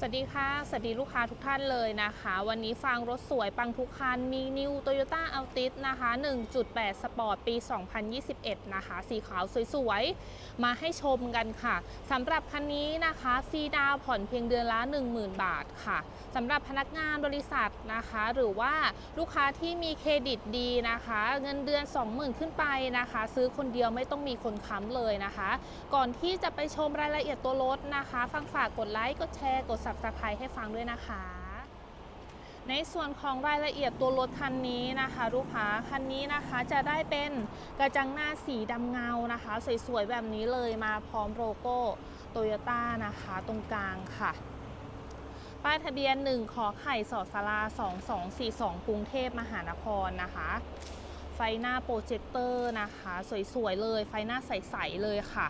สวัสดีค่ะ สวัสดีลูกค้าทุกท่านเลยนะคะ วันนี้ฟังรถสวยปังทุกคัน มี New Toyota Altis นะคะ 1.8 Sport ปี 2021 นะคะ สีขาวสวยๆ มาให้ชมกันค่ะสำหรับคันนี้นะคะฟรีดาวผ่อนเพียงเดือนละ 10,000 บาทค่ะสำหรับพนักงานบริษัทนะคะ หรือว่าลูกค้าที่มีเครดิตดีนะคะ เงินเดือน 20,000 ขึ้นไปนะคะ ซื้อคนเดียวไม่ต้องมีคนค้ำเลยนะคะ ก่อนที่จะไปชมรายละเอียดตัวรถนะคะ ฟังฝากกดไลค์กดแชร์กด subscribe ให้ฟังด้วยนะคะ ในส่วนของรายละเอียดตัวรถคันนี้นะคะลูกค้าคันนี้นะคะจะได้เป็นกระจังหน้าสีดำเงานะคะ สวยๆแบบนี้เลยมาพร้อมโลโก้โตโยต้านะคะตรงกลางค่ะป้ายทะเบียน 1 ขอไข่สอสารา2242 กรุงเทพมหานครนะคะ ไฟหน้าโปรเจคเตอร์นะคะ สวยๆเลย ไฟหน้าใส ๆ เลยค่ะ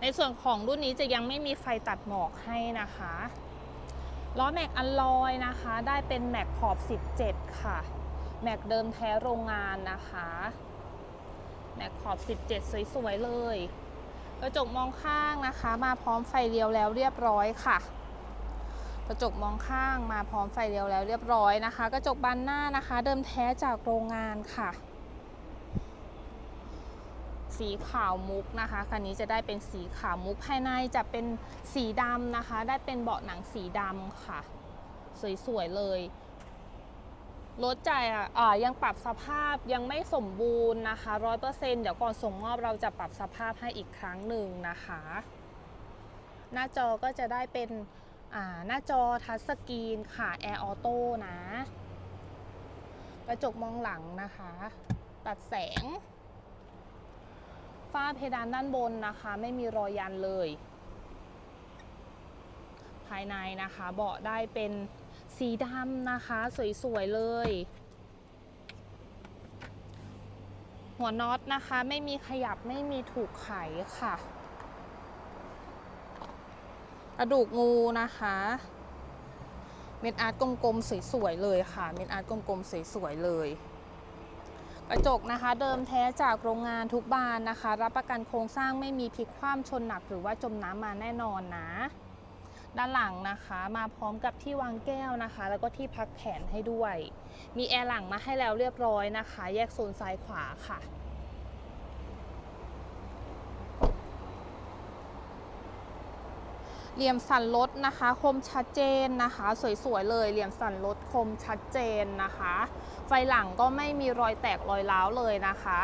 ในส่วนของรุ่นนี้จะยังไม่มีไฟตัดหมอกให้นะคะล้อแม็กอัลลอยนะคะ ได้เป็นแม็กขอบ 17 ค่ะ แม็กเดิมแท้โรงงานนะคะ แม็กขอบ 17 สวยๆเลย กระจกมองข้างนะคะ มาพร้อมไฟเลี้ยวแล้วเรียบร้อยค่ะ กระจกมองข้างมาพร้อมไฟเลี้ยวแล้วเรียบร้อยนะคะ กระจกบานหน้านะคะ เดิมแท้จากโรงงานค่ะ สีขาวมุกนะคะคันนี้จะได้เป็นสีขาวมุกภายในจะเป็นสีดำนะคะ ได้เป็นเบาะหนังสีดำค่ะ สวยๆเลยรถจ่ายอ่ายังปรับสภาพยังไม่สมบูรณ์นะคะร้อยเปอร์เซ็นต์เดี๋ยวก่อนส่งมอบเราจะปรับสภาพให้อีกครั้งหนึ่งนะคะ หน้าจอก็จะได้เป็นหน้าจอทัชสกรีนค่ะแอร์ออโต้นะ กระจกมองหลังนะคะ ตัดแสง ฝ้าเพดานด้านบนนะคะ ไม่มีรอยยันเลย ภายในนะคะเบาะได้เป็นสีดำนะคะ สวยๆเลย หัวน็อตนะคะ ไม่มีขยับไม่มีถูกไขค่ะกระดูกงูนะคะเม็ดอาร์ตกลมๆสวยๆเลยค่ะ เม็ดอาร์ตกลมๆสวยๆเลย กระจกนะคะเดิมแท้จากโรงงานทุกบานนะคะ รับประกันโครงสร้างไม่มีพลิกคว่ำชนหนักหรือว่าจมน้ำมาแน่นอนนะ ด้านหลังนะคะมาพร้อมกับที่วางแก้วนะคะ แล้วก็ที่พักแขนให้ด้วย มีแอร์หลังมาให้แล้วเรียบร้อยนะคะ แยกโซนซ้ายขวาค่ะ เหลี่ยมสันรถนะคะ คมชัดเจนนะคะ สวยๆเลย เหลี่ยมสันรถคมชัดเจนนะคะ ไฟหลังก็ไม่มีรอยแตกรอยร้าวเลยนะคะ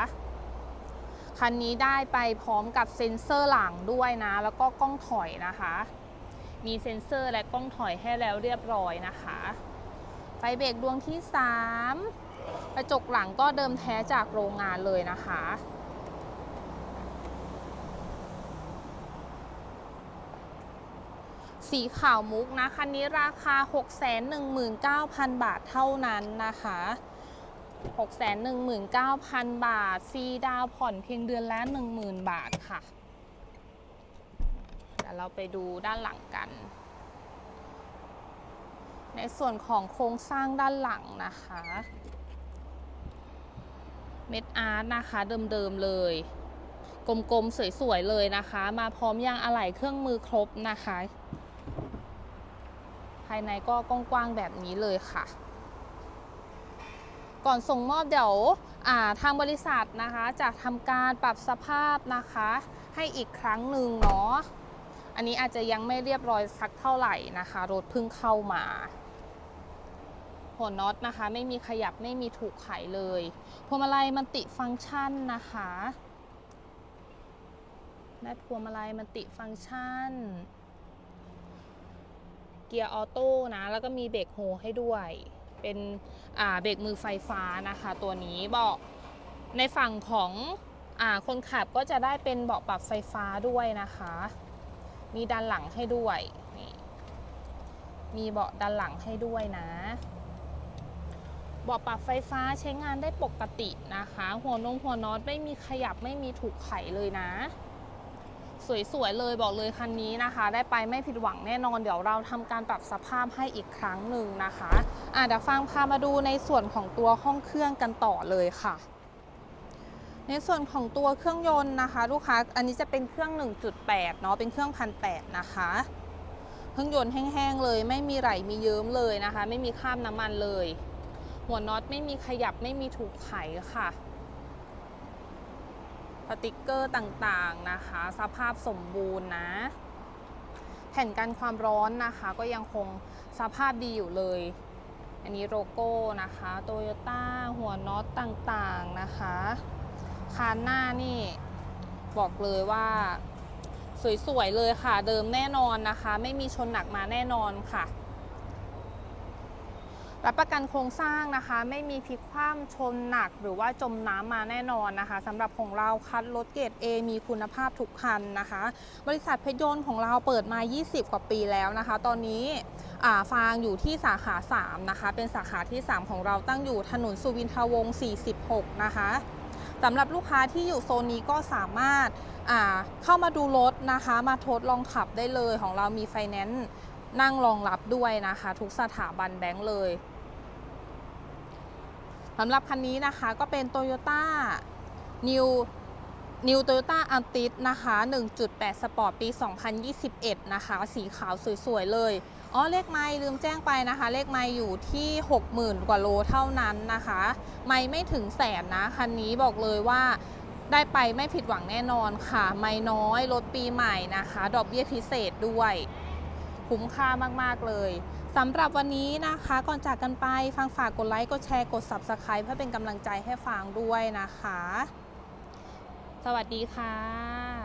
คันนี้ได้ไปพร้อมกับเซ็นเซอร์หลังด้วยนะ แล้วก็กล้องถอยนะคะ มีเซ็นเซอร์และกล้องถอยให้แล้วเรียบร้อยนะคะ ไฟเบรกดวงที่ 3 กระจกหลังก็เดิมแท้จากโรงงานเลยนะคะ สีขาวมุกนะคันนี้ราคา 619,000 บาทเท่านั้นนะคะ 619,000 บาทฟรีดาวผ่อนเพียงเดือนละ 10,000 บาทค่ะเดี๋ยวเราไปดูด้านหลังกัน ในส่วนของโครงสร้างด้านหลังนะคะ เม็ดอาร์ตนะคะเดิมๆเลยกลมๆ สวย ๆ เลยนะคะ มาพร้อมยางอะไหล่เครื่องมือครบนะคะายในก็กว้างๆแบบนี้เลยค่ะ ก่อนส่งมอบเดี๋ยวาทางบริษัทนะคะจะทำการปรับสภาพนะคะ ให้อีกครั้งหนึ่งเนาะอันนี้อาจจะยังไม่เรียบร้อยสักเท่าไหร่นะคะรถเพิ่งเข้ามา หัวน็อตนะคะ ไม่มีขยับไม่มีถูกไขเลยพวงมาลัยมันติฟังก์ชันนะคะได้พวงมาลัยมันติฟังก์ชัน กียร์ออโต้นะ แล้วก็มีเบรกโฮให้ด้วย เป็นเบรกมือไฟฟ้านะคะตัวนี้เบอกในฝั่งของอคนขับก็จะได้เป็นเบาะปรับไฟฟ้าด้วยนะคะ มีด้านหลังให้ด้วยนี่มีเบาะด้านหลังให้ด้วยนะเบาะปรับไฟฟ้าใช้งานได้ปกตินะคะ หัวนงหัวน็อตไม่มีขยับไม่มีถูกไขเลยนะ สวยๆเลยบอกเลยคันนี้นะคะ ได้ไปไม่ผิดหวังแน่นอนเดี๋ยวเราทำการปรับสภาพให้อีกครั้งหนึ่งนะคะอะเดี๋ยวฟังพามาดูในส่วนของตัวห้องเครื่องกันต่อเลยค่ะในส่วนของตัวเครื่องยนต์นะคะ ลูกค้าอันนี้จะเป็นเครื่อง 1.8 เนาะเป็นเครื่องพันแนะคะ เครื่องยนต์แห้งๆเลย ไม่มีไหลมีเยิ้มเลยนะคะ ไม่มีข้ามน้ำมันเลย หัวน็อตไม่มีขยับไม่มีถูกไขค่ะ สติกเกอร์ต่างๆนะคะ สภาพสมบูรณ์นะ แผ่นกันความร้อนนะคะ ก็ยังคงสภาพดีอยู่เลย อันนี้โลโก้นะคะโตโยต้าหัวน็อตต่างๆนะคะคานหน้านี่บอกเลยว่าสวยๆเลยค่ะ เดิมแน่นอนนะคะ ไม่มีชนหนักมาแน่นอนค่ะ รับประกันโครงสร้างนะคะ ไม่มีพลิกคว่ำชนหนัก หรือว่าจมน้ำมาแน่นอนนะคะสำหรับของเราคัดรถเกรด A มีคุณภาพทุกคันนะคะ บริษัทเพชรยนต์ของเราเปิดมา 20 กว่าปีแล้วนะคะ ตอนนี้ฟางอยู่ที่สาขา 3 นะคะ เป็นสาขาที่ 3 ของเราตั้งอยู่ถนนสุวินทวงศ์ 46 นะคะสำหรับลูกค้าที่อยู่โซนนี้ก็สามารถเข้ามาดูรถนะคะ มาทดลองขับได้เลยของเรามีไฟแนนซ์นั่งรองรับด้วยนะคะ ทุกสถาบันแบงก์เลย สำหรับคันนี้นะคะก็เป็น Toyota New New Toyota Altis นะคะ 1.8 Sport ปี 2021 นะคะ สีขาวสวย ๆ เลย อ๋อ เลขไม่ลืมแจ้งไปนะคะ เลขไม่อยู่ที่ 60,000 กว่าโลเท่านั้นนะคะ ไม่ไม่ถึงแสนนะ คันนี้บอกเลยว่าได้ไปไม่ผิดหวังแน่นอนค่ะ ไม่น้อยรถปีใหม่นะคะ ดอกเบี้ยพิเศษด้วย คุ้มค่ามาก ๆ เลย สำหรับวันนี้นะคะก่อนจากกันไปฟังฝากกดไลค์กดแชร์กด Subscribe เพื่อเป็นกำลังใจให้ฟังด้วยนะคะ สวัสดีค่ะ